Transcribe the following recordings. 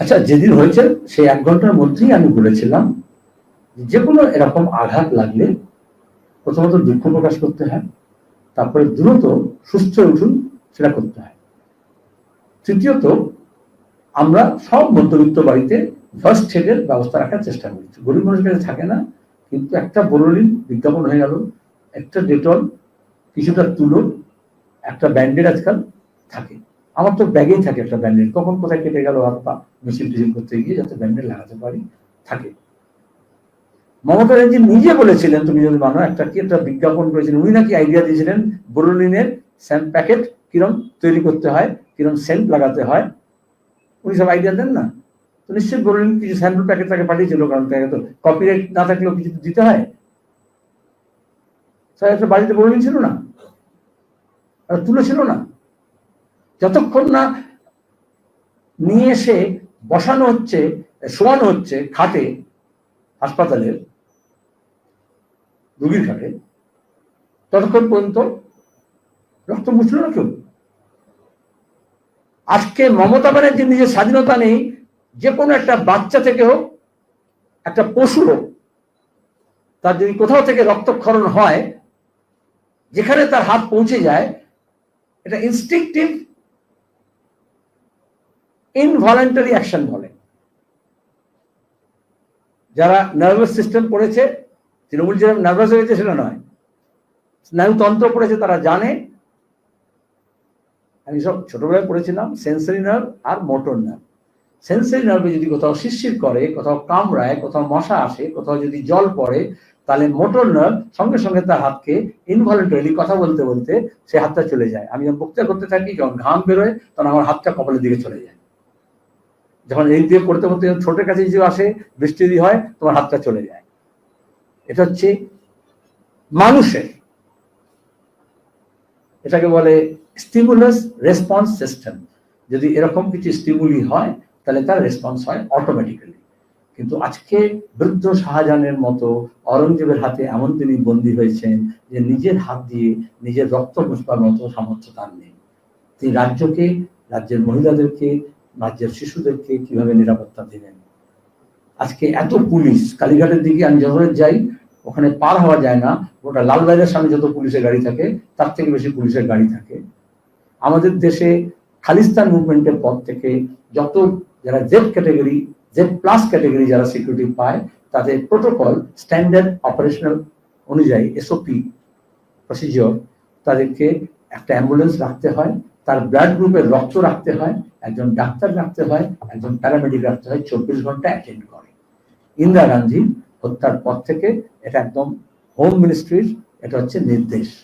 আচ্ছা যেদিন হয়েছে, সেই এক ঘণ্টার মধ্যেই আমি বলেছিলাম যে কোনো এরকম আঘাত লাগলে প্রথমত দুঃখ প্রকাশ করতে হয়, তারপরে দ্রুত সুস্থ উঠুন, সেটা করতে হয়। তৃতীয়ত, আমরা সব মধ্যবিত্ত বাড়িতে ফার্স্ট এডের ব্যবস্থা রাখার চেষ্টা করি গরিব মানুষের কাছে থাকে না, কিন্তু একটা বড়লিন বিজ্ঞাপন হয়ে গেল, একটা ডেটল, কিছুটা তুলো, একটা ব্যান্ডেড আজকাল থাকে। আমার তো ব্যাগেই থাকে একটা ব্যান্ডেড কখন কোথায় কেটে গেল হাত পা? মিছিল টিছিল করতে গিয়ে যাতে ব্যান্ডেড লাগাতে পারি, থাকে। মমতা ব্যানার্জি নিজে বলেছিলেন, তুমি যদি মানো, একটা কি একটা বিজ্ঞাপন করেছিলেন, উনি নাকি আইডিয়া দিয়েছিলেন, বোরোলিনের স্যাম্প প্যাকেট কিরম তৈরি করতে হয়, কিরম সেন্ট লাগাতে হয়। উনি সব আইডিয়া দেন না? তো নিশ্চয়ই বোরোলিন কিছু স্যাম্পল প্যাকেট তাকে পাঠিয়েছিল, কারণ তাকে তো কপিরাইট না থাকলেও কিছু দিতে হয়। স্যার একটা বাড়িতে বোরোলিন ছিল না? আর তুলো ছিল না? যতক্ষণ না নিয়ে এসে বসানো হচ্ছে, শোয়ানো হচ্ছে খাটে হাসপাতালের রুগীর খাটে, ততক্ষণ পর্যন্ত রক্ত মুছল না কেউ। আজকে মমতা ব্যানার্জির নিজের স্বাধীনতা নেই, যে কোনো একটা বাচ্চা থেকে হোক, একটা পশু হোক, তার যদি কোথাও থেকে রক্তক্ষরণ হয়, যেখানে তার হাত পৌঁছে যায়, এটা ইনস্টিংটিভ ইনভলেন্টারি অ্যাকশন বলে। যারা নার্ভাস সিস্টেম পড়েছে, তৃণমূল যেরকম নার্ভাস হয়েছে সেটা নয়। স্নায়ুতন্ত্র পড়েছে, তারা জানে। আমি সব ছোটবেলায় পড়েছিলাম সেন্সারি নার্ভ আর মোটর নার্ভ সেন্সারি নার্ভে যদি কোথাও শিরশির করে, কোথাও কামড়ায়, কোথাও মশা আসে, কোথাও যদি জল পড়ে, তাহলে মোটর নার্ভ সঙ্গে সঙ্গে তার হাতকে ইনভলেন্টারিলি কথা বলতে বলতে সে হাতটা চলে যায়। আমি যখন বক্তৃতা করতে থাকি, যখন ঘাম বেরোয়, তখন আমার হাতটা কপালের দিকে চলে যায়। যখন এই দিয়ে করতে করতে ছোটের কাছে যদি আসে, বৃষ্টি যদি হয়, তোমার হাতটা চলে যায়। এটা হচ্ছে মানুষের, এটাকে বলে স্টিমুলাস রেসপন্স সিস্টেম যদি এরকম কিছু স্টিমুলি হয়, তাহলে তার রেসপন্স হয় অটোমেটিক্যালি কিন্তু আজকে বৃদ্ধ শাহজাহানের মতো অরঙ্গজেবের হাতে এমন তিনি বন্দী হয়েছেন যে নিজের হাত দিয়ে নিজের রক্ত মুছবার মতো সামর্থ্য তার নেই। তিনি রাজ্যকে, রাজ্যের মহিলাদেরকে রাজ্যের শিশুদেরকে কীভাবে নিরাপত্তা দিলেন আজকে এত পুলিশ, কালীঘাটের দিকে আমি যখন যাই, ওখানে পার হওয়া যায় না। ওটা লাল লালবাজারের সামনে যত পুলিশের গাড়ি থাকে, তার থেকে বেশি পুলিশের গাড়ি থাকে। আমাদের দেশে খালিস্তান মুভমেন্টের পর থেকে যত যারা Z category, Z plus category যারা সিকিউরিটি পায়, তাদের প্রোটোকল, স্ট্যান্ডার্ড অপারেশনাল অনুযায়ী, এসওপি, প্রসিজিওর, তাদেরকে একটা অ্যাম্বুলেন্স রাখতে হয়, তার ব্লাড গ্রুপের রক্ত রাখতে হয় একজন ডাক্তার রাখতে হয়, একজন প্যারামেডিক রাখতে হয়, চব্বিশ ঘণ্টা অ্যাটেন্ড করে। ইন্দিরা গান্ধী হত্যার পর থেকে এটা একদম হোম মিনিস্ট্রির এটা হচ্ছে নির্দেশ।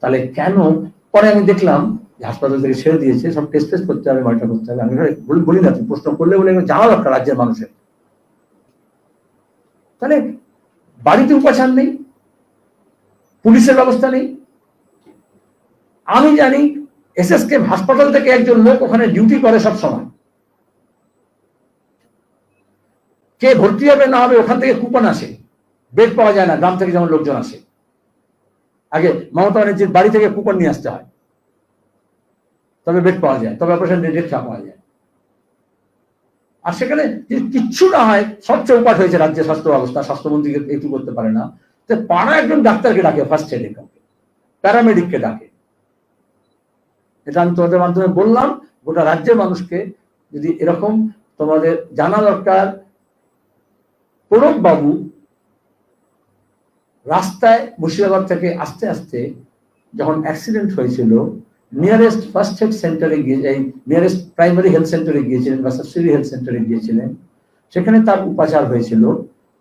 তাহলে কেন? পরে আমি দেখলাম হাসপাতাল থেকে ছেড়ে দিয়েছে, সব টেস্ট টেস্ট করতে হবে, মনিটর করতে হবে। আমি বলি- না, তুমি প্রশ্ন করলে বলে জানা দরকার রাজ্যের মানুষের। তাহলে বাড়িতে উপাচার নেই, পুলিশের ব্যবস্থা নেই। আমি জানি এসএসকে হাসপাতাল থেকে একজন লোক ওখানে ডিউটি করে সব সময়। কে ভর্তি হবে না হবে ওখান থেকে কুপন আসে। বেড পাওয়া যায় না, গ্রাম থেকে যেমন লোকজন আসে। আগে মমতা ব্যানার্জির বাড়ি থেকে কুপন নিয়ে আসতে হয়। তবে বেড পাওয়া যায়, তবে অপারেশন ডেট পাওয়া যায়। আর সেখানে যদি কিচ্ছু না হয় সবচেয়ে উপাট হয়েছে রাজ্যের স্বাস্থ্য ব্যবস্থা, স্বাস্থ্যমন্ত্রীকে একটু করতে পারে না। পাড়া একজন ডাক্তারকে ডাকে ফার্স্ট এড কাউকে। প্যারামেডিককে ডাকে। এটা আমি তোমাদের মাধ্যমে বললাম, গোটা রাজ্যের মানুষকে যদি এরকম তোমাদের জানা দরকার বাবু রাস্তায় মুর্শিদাবাদ থেকে আস্তে আস্তে যখন অ্যাক্সিডেন্ট হয়েছিল নিয়ারেস্ট ফার্স্ট হেড সেন্টারে গিয়ে নিয়ারেস্ট প্রাইমারি হেলথ সেন্টারে গিয়েছিলেন বা সাবসিডি হেলথ সেন্টারে গিয়েছিলেন। সেখানে তার উপাচার হয়েছিল,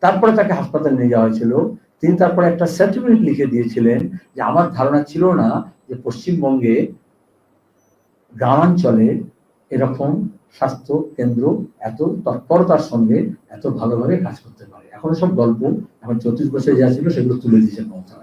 তারপরে তাকে হাসপাতালে নিয়ে যাওয়া হয়েছিল। তিনি তারপরে একটা সার্টিফিকেট লিখে দিয়েছিলেন যে, আমার ধারণা ছিল না যে পশ্চিমবঙ্গে গ্রামাঞ্চলে এরকম স্বাস্থ্য কেন্দ্র এত তৎপরতার সঙ্গে এত ভালোভাবে কাজ করতে পারে এখন সব গল্প এখন চৌত্রিশ বছরে যা ছিল সেগুলো তুলে দিয়েছে মমতা।